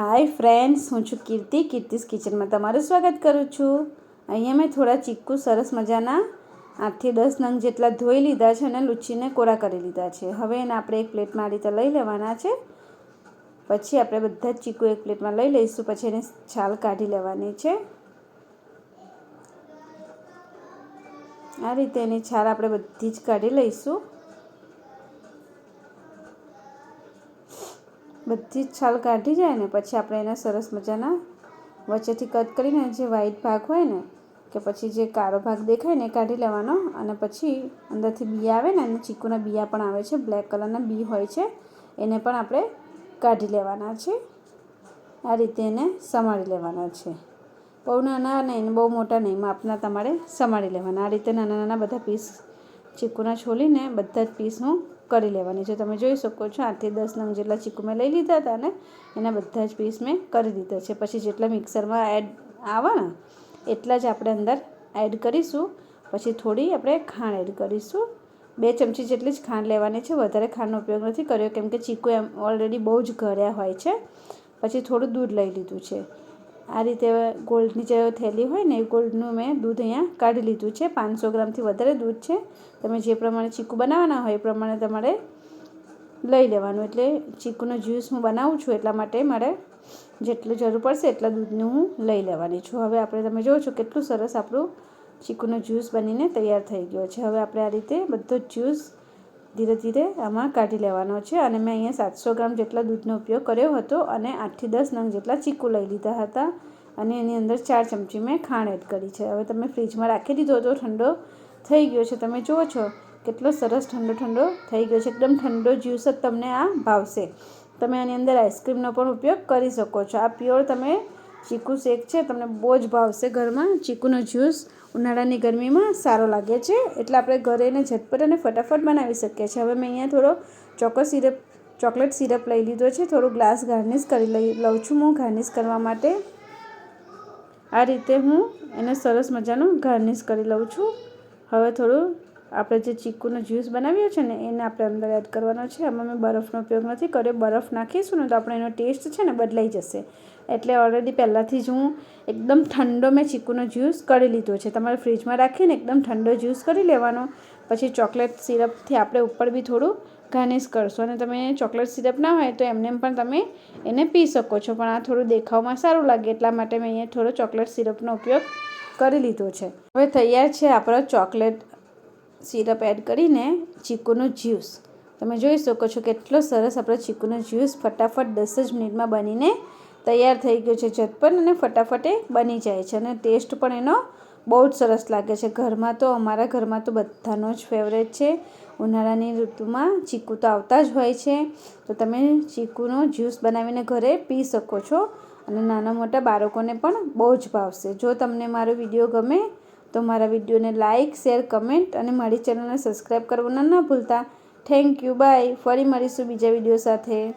Hi friends હું છું કીર્તિ. કીર્તિસ કિચનમાં તમારું સ્વાગત કરું છું. અહીંયા મેં થોડા ચીક્કુ સરસ મજાના આઠથી દસ નંગ જેટલા ધોઈ લીધા છે અને લૂચીને કોરા કરી લીધા છે. હવે એને આપણે એક પ્લેટમાં આ રીતે લઈ લેવાના છે. પછી આપણે બધા જ ચીકુ એક પ્લેટમાં લઈ લઈશું, પછી એને છાલ કાઢી લેવાની છે. આ રીતે એની છાલ આપણે બધી જ કાઢી લઈશું. બધી જ છાલ કાઢી જાય ને, પછી આપણે એને સરસ મજાના વચ્ચેથી કટ કરીને જે વ્હાઈટ ભાગ હોય ને, કે પછી જે કાળો ભાગ દેખાય ને એ કાઢી લેવાનો અને પછી અંદરથી બી આવે ને, અને ચીકુના બીયા પણ આવે છે બ્લેક કલરના બી હોય છે, એને પણ આપણે કાઢી લેવાના છે. આ રીતે એને સમારી લેવાના છે. બહુ નાના એને બહુ મોટા નહીં, માપના તમારે સમારી લેવાના. આ રીતે નાના નાના બધા પીસ ચીકુના છોલીને બધા જ પીસ હું કરી લેવાની. છે તમે જોઈ શકો છો, આઠથી દસ નંગ જેટલા ચીકુ મેં લઈ લીધા હતા ને, એના બધા જ પીસ મેં કરી દીધા છે. પછી જેટલા મિક્સરમાં એડ આવે ને, એટલા જ આપણે અંદર એડ કરીશું. પછી થોડી આપણે ખાંડ એડ કરીશું. બે ચમચી જેટલી જ ખાંડ લેવાની છે. વધારે ખાંડનો ઉપયોગ નથી કર્યો, કેમ કે ચીકુ એમ ઓલરેડી બહુ જ ઘર્યા હોય છે. પછી થોડું દૂધ લઈ લીધું છે. આ રીતે ગોલ્ડની જે થેલી હોય ને એ ગોલ્ડનું મેં દૂધ અહીંયા કાઢી લીધું છે. પાંચસો ગ્રામથી વધારે દૂધ છે. તમે જે પ્રમાણે ચીકુ બનાવવાના હોય એ પ્રમાણે તમારે લઈ લેવાનું. એટલે ચીકુનો જ્યુસ હું બનાવું છું એટલા માટે મારે જેટલું જરૂર પડશે એટલા દૂધનું હું લઈ લેવાની છું. હવે આપણે તમે જોવો છો કેટલું સરસ આપણું ચીકુનો જ્યુસ બનીને તૈયાર થઈ ગયો છે. હવે આપણે આ રીતે બધો જ જ્યુસ ધીરે ધીરે આમાં કાઢી લેવાનો છે અને મેં અહીંયા સાતસો ગ્રામ જેટલા દૂધનો ઉપયોગ કર્યો હતો અને આઠથી દસ નંગ જેટલા ચીકુ લઈ લીધા હતા અને એની અંદર ચાર ચમચી મેં ખાંડ એડ કરી છે. હવે તમે ફ્રીજમાં રાખી દીધો તો ઠંડો થઈ ગયો છે. તમે જુઓ છો કેટલો સરસ ઠંડો ઠંડો થઈ ગયો છે. એકદમ ઠંડો જ્યુસ જ તમને આ ભાવશે. તમે આની અંદર આઈસ્ક્રીમનો પણ ઉપયોગ કરી શકો છો. આ પ્યોર તમે ચીકુ શેક છે, તમને બહુ જ ભાવશે ઘરમાં. ચીકુનો જ્યુસ ઉનાળાની ગરમીમાં સારો લાગે છે. એટલે આપણે ઘરે એને ઝટપટ અને ફટાફટ બનાવી શકીએ છીએ. હવે મેં અહીંયા થોડો ચોકો સિરપ, ચોકલેટ સિરપ લઈ લીધો છે. થોડું ગ્લાસ ગાર્નિશ કરી લઈ, લઉં છું હું ગાર્નિશ કરવા માટે. આ રીતે હું એને સરસ મજાનું ગાર્નિશ કરી લઉં છું. હવે થોડું આપણે જે ચીકુનો જ્યુસ બનાવ્યો છે ને, એને આપણે અંદર એડ કરવાનો છે. આમાં મેં બરફનો ઉપયોગ નથી કર્યો. બરફ નાખીશું ને તો આપણે એનો ટેસ્ટ છે ને બદલાઈ જશે. એટલે ઓલરેડી પહેલાંથી જ હું એકદમ ઠંડો મેં ચીકુનો જ્યુસ કરી લીધો છે. તમારે ફ્રીજમાં રાખીને એકદમ ઠંડો જ્યુસ કરી લેવાનો. પછી ચોકલેટ સિરપથી આપણે ઉપર બી થોડું ગાર્નિશ કરશો. અને તમે ચોકલેટ સિરપ ના હોય તો એમને પણ તમે એને પી શકો છો. પણ આ થોડું દેખાવમાં સારું લાગે, એટલા માટે મેં અહીંયા થોડો ચોકલેટ સિરપનો ઉપયોગ કરી લીધો છે. હવે તૈયાર છે આપણો ચોકલેટ સિરપ એડ કરીને ચીકુનો જ્યુસ. તમે જોઈ શકો છો કેટલો સરસ આપણો ચીકુનો જ્યુસ ફટાફટ દસ જ મિનિટમાં બનીને તૈયાર થઈ ગયો છે, ઝટપટ અને ફટાફટે બની જાય છે અને ટેસ્ટ પણ એનો બહુ જ સરસ લાગે છે. ઘરમાં તો, અમારા ઘરમાં તો બધાનો જ ફેવરેટ છે. ઉનાળાની ઋતુમાં ચીકુ તો આવતા જ હોય છે. તો તમે ચીકુનો જ્યુસ બનાવીને ઘરે પી શકો છો અને નાના મોટા બાળકોને પણ બહુ જ ભાવશે. જો તમને મારો વીડિયો ગમે તો મારા વિડીયોને લાઇક શેર, કમેન્ટ અને મારી ચેનલને સબસ્ક્રાઈબ કરવાના ન ભૂલતા. Thank you, bye. ફરી મળીશું બીજા વીડિયો સાથે.